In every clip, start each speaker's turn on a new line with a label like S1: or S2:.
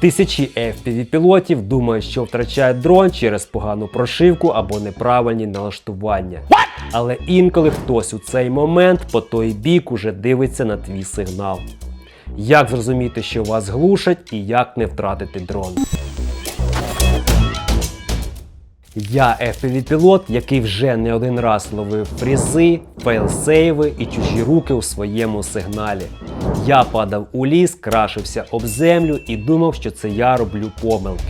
S1: Тисячі FPV-пілотів думають, що втрачають дрон через погану прошивку або неправильні налаштування. Але інколи хтось у цей момент по той бік уже дивиться на твій сигнал. Як зрозуміти, що вас глушать і як не втратити дрон? Я FPV-пілот, який вже не один раз ловив фрізи, фейлсейви і чужі руки у своєму сигналі. Я падав у ліс, крашився об землю і думав, що це я роблю помилки.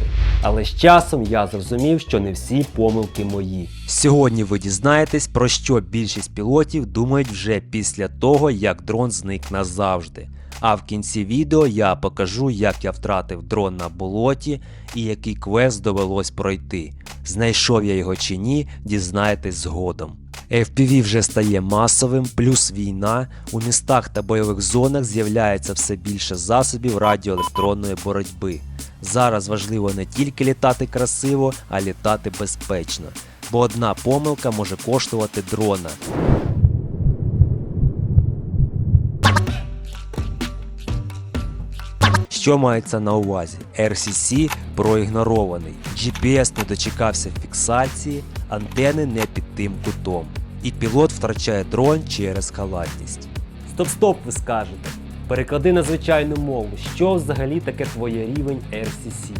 S1: Але з часом я зрозумів, що не всі помилки мої.
S2: Сьогодні ви дізнаєтесь, про що більшість пілотів думають вже після того, як дрон зник назавжди. А в кінці відео я покажу, як я втратив дрон на болоті і який квест довелось пройти. Знайшов я його чи ні, дізнаєтесь згодом. FPV вже стає масовим, плюс війна. У містах та бойових зонах з'являється все більше засобів радіоелектронної боротьби. Зараз важливо не тільки літати красиво, а літати безпечно, бо одна помилка може коштувати дрона. Що мається на увазі? RCC проігнорований, GPS не дочекався фіксації, антени не під тим кутом. І пілот втрачає дрон через халатність.
S1: Стоп-стоп, ви скажете. Переклади на звичайну мову, що взагалі таке твоє рівень RCC.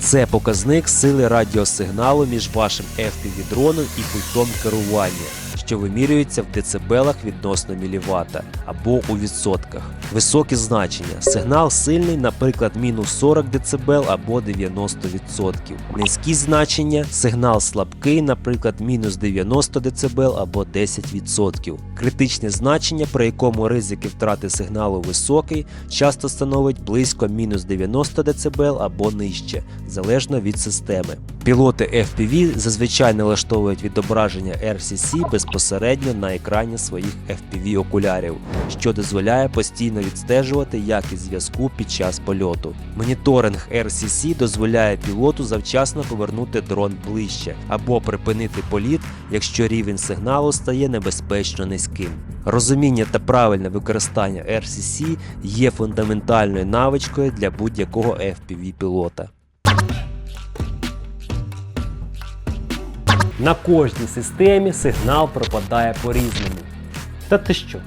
S2: Це показник сили радіосигналу між вашим FPV-дроном і пультом керування, що вимірюється в децибелах відносно мілівата або у відсотках. Високі значення. Сигнал сильний, наприклад, мінус 40 дБ або 90%. Низькі значення. Сигнал слабкий, наприклад, мінус 90 дБ або 10%. Критичне значення, при якому ризики втрати сигналу високий, часто становить близько мінус 90 дБ або нижче, залежно від системи. Пілоти FPV зазвичай налаштовують відображення RCC безпосередньо на екрані своїх FPV окулярів, що дозволяє постійно відстежувати якість зв'язку під час польоту. Моніторинг RCC дозволяє пілоту завчасно повернути дрон ближче або припинити політ, якщо рівень сигналу стає небезпечно низьким. Розуміння та правильне використання RCC є фундаментальною навичкою для будь-якого FPV пілота.
S1: На кожній системі сигнал пропадає по-різному. Та ти що?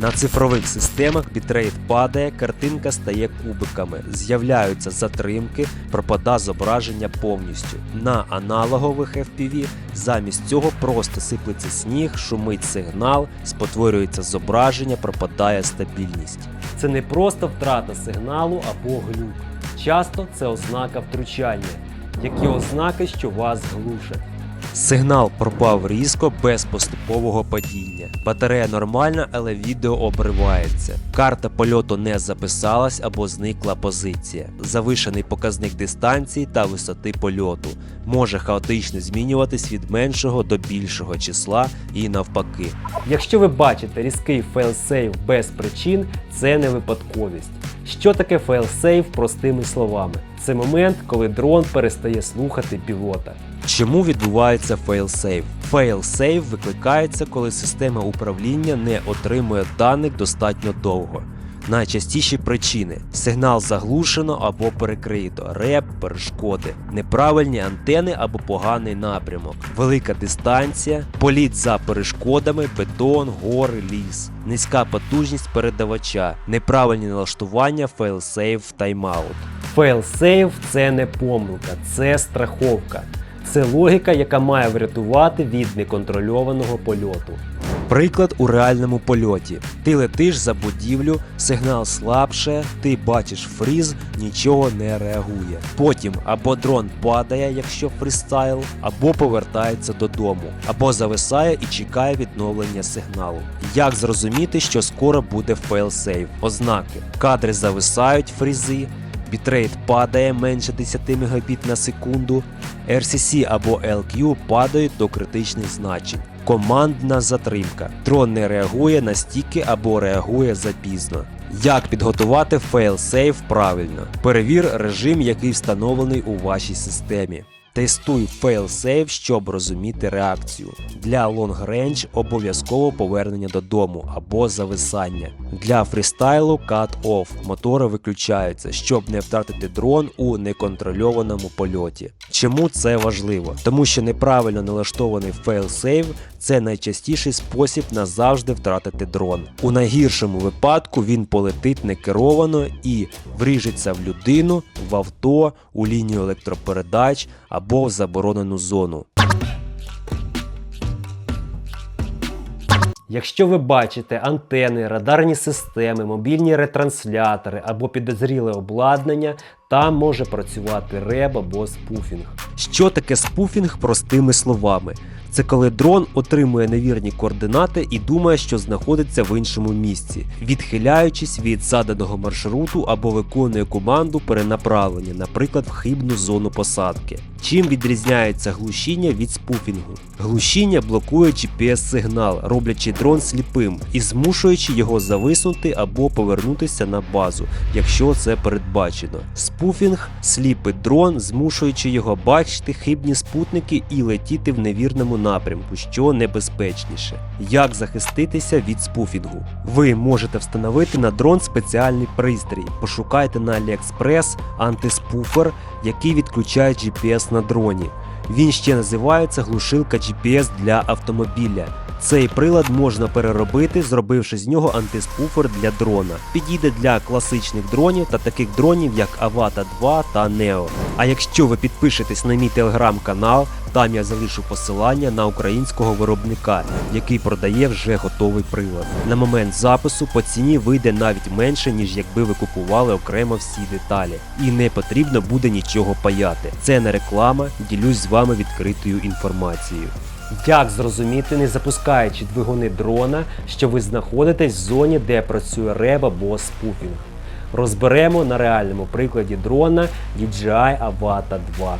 S2: На цифрових системах бітрейт падає, картинка стає кубиками, з'являються затримки, пропада зображення повністю. На аналогових FPV замість цього просто сиплеться сніг, шумить сигнал, спотворюється зображення, пропадає стабільність.
S1: Це не просто втрата сигналу або глюк. Часто це ознака втручання, які ознаки, що вас глушать.
S2: Сигнал пропав різко без поступового падіння. Батарея нормальна, але відео обривається. Карта польоту не записалась або зникла позиція. Завишений показник дистанції та висоти польоту. Може хаотично змінюватись від меншого до більшого числа і навпаки.
S1: Якщо ви бачите різкий фейлсейв без причин, це не випадковість. Що таке фейлсейв простими словами? Це момент, коли дрон перестає слухати пілота.
S2: Чому відбувається фейлсейв? Фейлсейв викликається, коли система управління не отримує даних достатньо довго. Найчастіші причини: сигнал заглушено або перекрито, реп, перешкоди, неправильні антени або поганий напрямок, велика дистанція, політ за перешкодами, бетон, гори, ліс, низька потужність передавача, неправильні налаштування, фейлсейв, тайм-аут.
S1: Фейлсейв це не помилка, це страховка. Це логіка, яка має врятувати від неконтрольованого польоту.
S2: Приклад у реальному польоті. Ти летиш за будівлю, сигнал слабше, ти бачиш фріз, нічого не реагує. Потім або дрон падає, якщо фрістайл, або повертається додому, або зависає і чекає відновлення сигналу. Як зрозуміти, що скоро буде фейлсейв? Ознаки: кадри зависають, фрізи. Бітрейт падає менше 10 Мбіт на секунду, RCC або LQ падають до критичних значень. Командна затримка. Трон не реагує на стіки або реагує запізно. Як підготувати фейлсейф правильно? Перевір режим, який встановлений у вашій системі. Тестуй failsafe, щоб розуміти реакцію. Для long range обов'язково повернення додому або зависання. Для фрістайлу cut-off мотори виключаються, щоб не втратити дрон у неконтрольованому польоті. Чому це важливо? Тому що неправильно налаштований fail-save – це найчастіший спосіб назавжди втратити дрон. У найгіршому випадку він полетить некеровано і вріжеться в людину, в авто, у лінію електропередач або в заборонену зону.
S1: Якщо ви бачите антени, радарні системи, мобільні ретранслятори або підозріле обладнання, там може працювати реб або спуфінг.
S2: Що таке спуфінг простими словами? Це коли дрон отримує невірні координати і думає, що знаходиться в іншому місці, відхиляючись від заданого маршруту або виконує команду перенаправлення, наприклад, в хибну зону посадки. Чим відрізняється глушіння від спуфінгу? Глушіння блокує GPS-сигнал, роблячи дрон сліпим і змушуючи його зависнути або повернутися на базу, якщо це передбачено. Спуфінг сліпить дрон, змушуючи його бачити хибні спутники і летіти в невірному напрямку, що небезпечніше. Як захиститися від спуфінгу? Ви можете встановити на дрон спеціальний пристрій. Пошукайте на AliExpress антиспуфер, який відключає GPS на дроні. Він ще називається глушилка GPS для автомобіля. Цей прилад можна переробити, зробивши з нього антиспуфер для дрона. Підійде для класичних дронів та таких дронів, як Avata 2 та Neo. А якщо ви підпишетесь на мій телеграм-канал, там я залишу посилання на українського виробника, який продає вже готовий прилад. На момент запису по ціні вийде навіть менше, ніж якби ви купували окремо всі деталі. І не потрібно буде нічого паяти. Це не реклама, ділюсь з вами відкритою інформацією.
S1: Як зрозуміти, не запускаючи двигуни дрона, що ви знаходитесь в зоні, де працює реб або спуфінг? Розберемо на реальному прикладі дрона DJI Avata 2.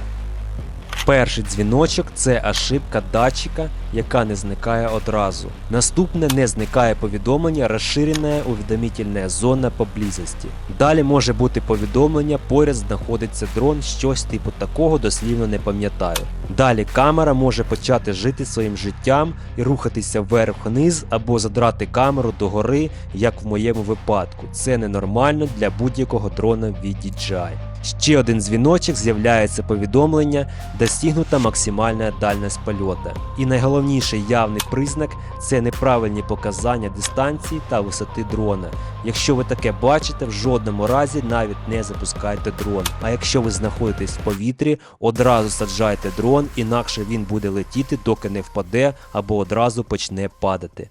S2: Перший дзвіночок це ошибка датчика, яка не зникає одразу. Наступне не зникає повідомлення розширена увідомительна зона поблизості. Далі може бути повідомлення, поряд знаходиться дрон, щось типу такого дослівно не пам'ятаю. Далі камера може почати жити своїм життям і рухатися вверх-вниз або задрати камеру догори, як в моєму випадку. Це ненормально для будь-якого дрона від DJI. Ще один дзвіночок з'являється повідомлення, достигнута максимальна дальність польота. І найголовніший явний признак це неправильні показання дистанції та висоти дрона. Якщо ви таке бачите, в жодному разі навіть не запускайте дрон. А якщо ви знаходитесь в повітрі, одразу саджайте дрон, інакше він буде летіти, доки не впаде або одразу почне падати.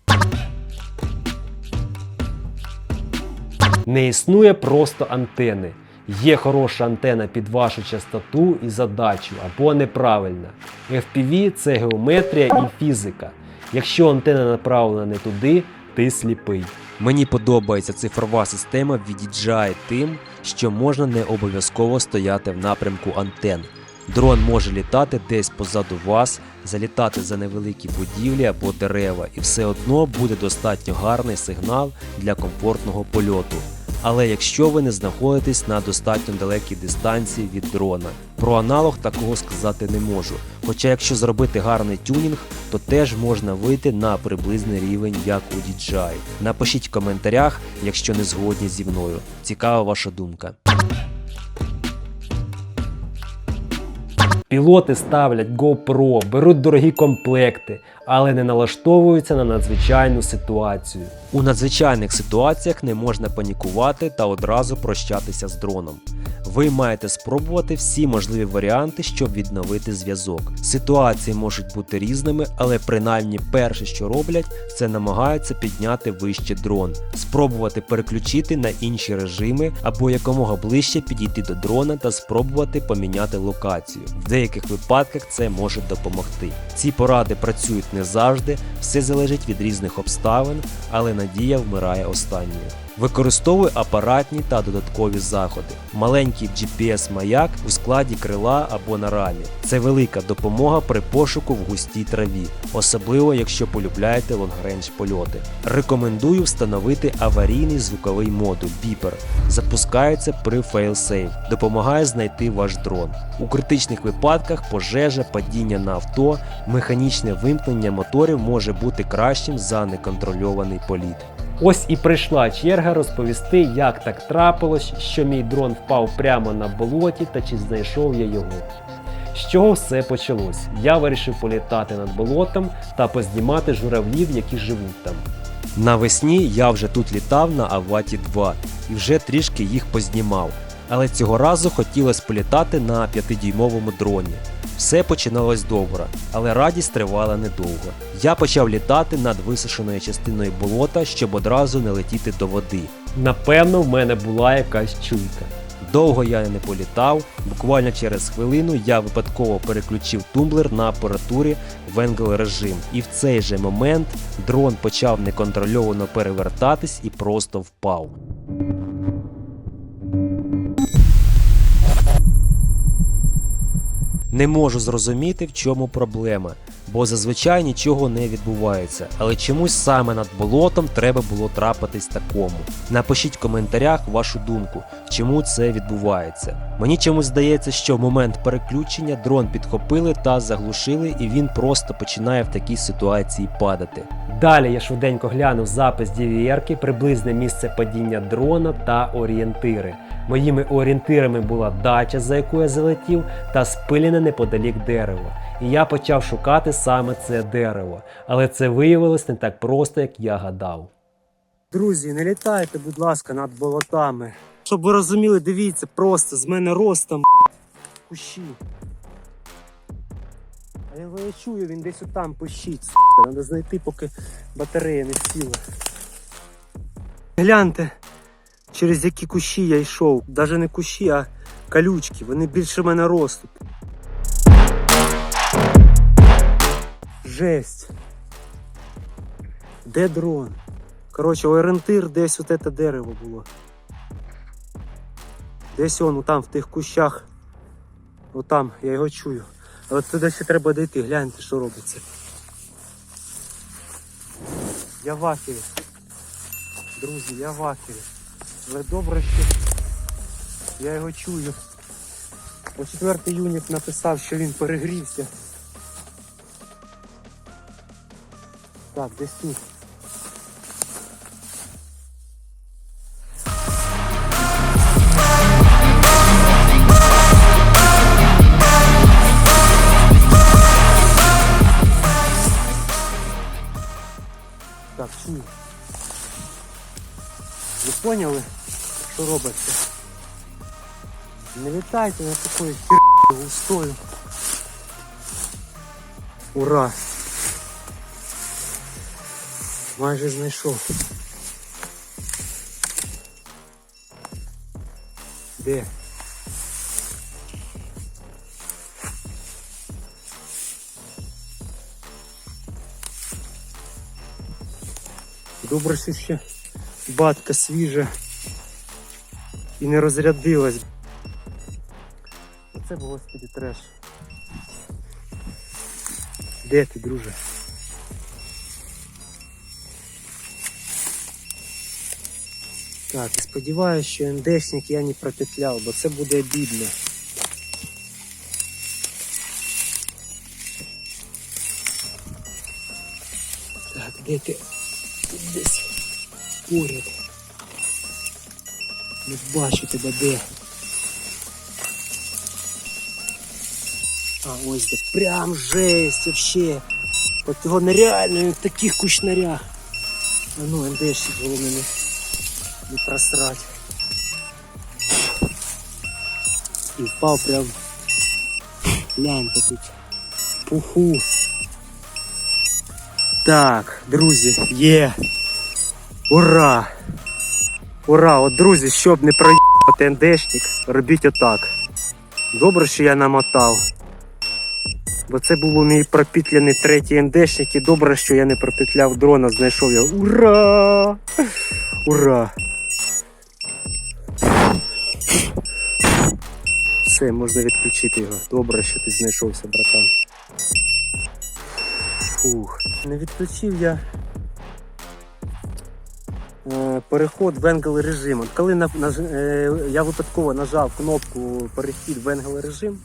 S1: Не існує просто антени. Є хороша антена під вашу частоту і задачу або неправильна. FPV це геометрія і фізика. Якщо антена направлена не туди, ти сліпий.
S2: Мені подобається цифрова система від DJI тим, що можна не обов'язково стояти в напрямку антен. Дрон може літати десь позаду вас, залітати за невеликі будівлі або дерева, і все одно буде достатньо гарний сигнал для комфортного польоту. Але якщо ви не знаходитесь на достатньо далекій дистанції від дрона, про аналог такого сказати не можу. Хоча якщо зробити гарний тюнінг, то теж можна вийти на приблизний рівень, як у DJI. Напишіть в коментарях, якщо не згодні зі мною. Цікава ваша думка.
S1: Пілоти ставлять GoPro, беруть дорогі комплекти, але не налаштовуються на надзвичайну ситуацію.
S2: У надзвичайних ситуаціях не можна панікувати та одразу прощатися з дроном. Ви маєте спробувати всі можливі варіанти, щоб відновити зв'язок. Ситуації можуть бути різними, але принаймні перше, що роблять, це намагаються підняти вище дрон, спробувати переключити на інші режими або якомога ближче підійти до дрона та спробувати поміняти локацію. В деяких випадках це може допомогти. Ці поради працюють не завжди, все залежить від різних обставин, але надія вмирає останньою. Використовуй апаратні та додаткові заходи. Маленький GPS-маяк у складі крила або на рамі. Це велика допомога при пошуку в густій траві, особливо якщо полюбляєте лонгрендж польоти. Рекомендую встановити аварійний звуковий модуль Beeper. Запускається при failsafe, допомагає знайти ваш дрон. У критичних випадках пожежа, падіння на авто, механічне вимкнення моторів може бути кращим за неконтрольований політ.
S1: Ось і прийшла черга розповісти, як так трапилось, що мій дрон впав прямо на болоті та чи знайшов я його. З чого все почалось? Я вирішив політати над болотом та познімати журавлів, які живуть там.
S2: Навесні я вже тут літав на Аваті 2 і вже трішки їх познімав. Але цього разу хотілося політати на 5-дюймовому дроні. Все починалось добре, але радість тривала недовго. Я почав літати над висушеною частиною болота, щоб одразу не летіти до води.
S1: Напевно, в мене була якась чуйка.
S2: Довго я не політав, буквально через хвилину я випадково переключив тумблер на апаратурі в енгл режим, і в цей же момент дрон почав неконтрольовано перевертатись і просто впав. Не можу зрозуміти, в чому проблема, бо зазвичай нічого не відбувається, але чомусь саме над болотом треба було трапитись такому. Напишіть в коментарях вашу думку, чому це відбувається. Мені чомусь здається, що в момент переключення дрон підхопили та заглушили, і він просто починає в такій ситуації падати.
S1: Далі я швиденько глянув запис DVR-ки, приблизне місце падіння дрона та орієнтири. Моїми орієнтирами була дача, за яку я залетів, та спилене неподалік дерево. І я почав шукати саме це дерево. Але це виявилось не так просто, як я гадав.
S3: Друзі, не літайте, будь ласка, над болотами. Щоб ви розуміли, дивіться, просто з мене ростом кущі. А я його чую, він десь отам пищить. Треба знайти, поки батарея не сіла. Гляньте, через які кущі я йшов. Навіть не кущі, а колючки. Вони більше мене ростуть. Жесть. Де дрон? Коротше, орієнтир десь от це дерево було. Десь он там в тих кущах. Отам, я його чую. А от туди ще треба дійти, гляньте, що робиться. Я в ахері. Друзі, я в ахері. Але добре, що я його чую. О четвертий юніт написав, що він перегрівся. Так, десь тут. Так, чую. Ви поняли, що робиться? Не літайте на такою хер густою. Ура! Майже знайшов. Де? Добре, що ще батка свіжа і не розрядилась. Оце було господи треш. Де ти, друже? Так, і сподіваюся, що НДшник я не пропетляв, бо це буде обідно. Так, де ти? Десь поряд. Не бачу тебе де. А ось де прям жесть вообще. От його нереально він в таких кучнарях. А ну, НДшник головне не, не просрать. І впав прям. Гляньте тут. Пуху. Так, друзі, є. Ура! Ура! От друзі, щоб не проїхати НДшник, робіть отак. Добре, що я намотав. Бо це був мій пропітляний третій НДшник і добре, що я не пропетляв дрона, знайшов його. Ура! Ура! Все, можна відключити його. Добре, що ти знайшовся, братан. Фух. Не відключив я переход в енгл режим. Коли на, наж, е, я випадково нажав кнопку перехід в енгл режим,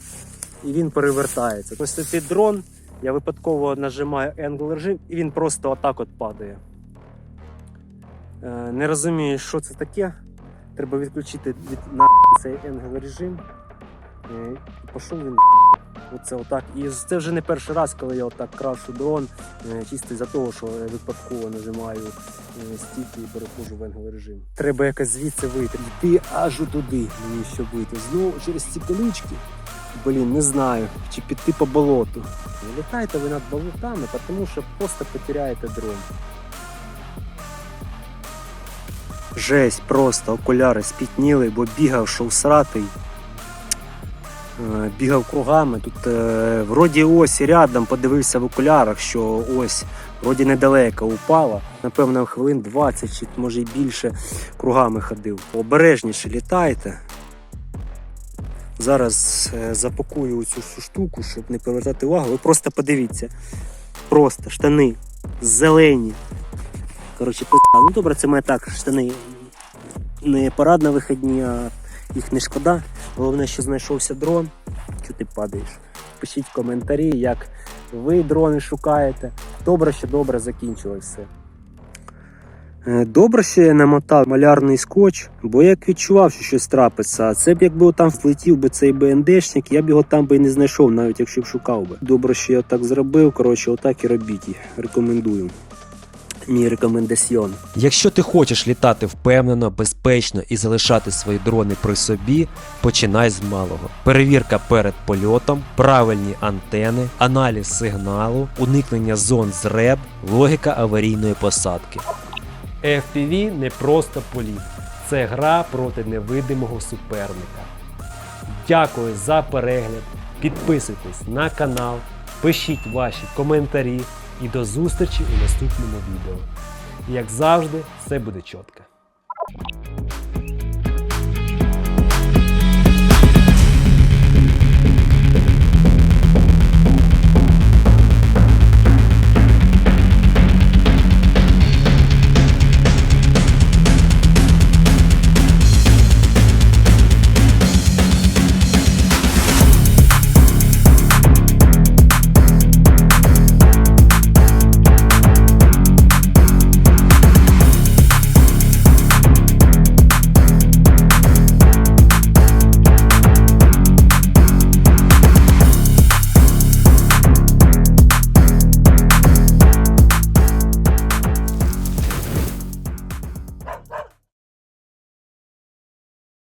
S3: і він перевертається. Ось цей дрон, я випадково нажимаю енгл режим, і він просто отак от падає. Е, Не розумію, що це таке. Треба відключити від на цей енгел режим. Е, пішов він. Оце отак. І це вже не перший раз, коли я отак крашу дрон, е, чисто за того, що випадково нажимаю е, стік і переходжу в енгел режим. Треба якось звідси вийти. Йти аж туди, мені щоб вийти. Знову через ці колючки. Блін, не знаю, чи піти по болоту. Не літайте ви над болотами, тому що просто потеряєте дрон. Жесть, просто окуляри спітніли, бо бігав, шов сратий. Е, Бігав кругами. Тут е, вроді ось рядом подивився в окулярах, що ось вроді недалеко упала. Напевно, хвилин 20 чи може й більше кругами ходив. Обережніше літайте. Зараз е, запакую цю всю штуку, щоб не привертати увагу. Ви просто подивіться. Просто штани зелені. Коротше. Ну добре, це мене так, штани не парадно вихідні, а їх не шкода. Головне, що знайшовся дрон. Чого ти падаєш? Пишіть коментарі, як ви дрони шукаєте. Добре, що добре закінчилось все. Е, Добре, що я намотав малярний скотч, бо як відчував, що щось трапиться. А це б якби там влетів би цей БНДшник, я б його там би і не знайшов, навіть якщо б шукав би. Добре, що я так зробив. Коротше, отак і робіть. Рекомендую. Мій рекомендаціон.
S2: Якщо ти хочеш літати впевнено, безпечно і залишати свої дрони при собі, починай з малого. Перевірка перед польотом, правильні антени, аналіз сигналу, уникнення зон з РЕБ, логіка аварійної посадки.
S1: FPV не просто політ, це гра проти невидимого суперника. Дякую за перегляд. Підписуйтесь на канал, пишіть ваші коментарі і до зустрічі у наступному відео. Як завжди, все буде чітко.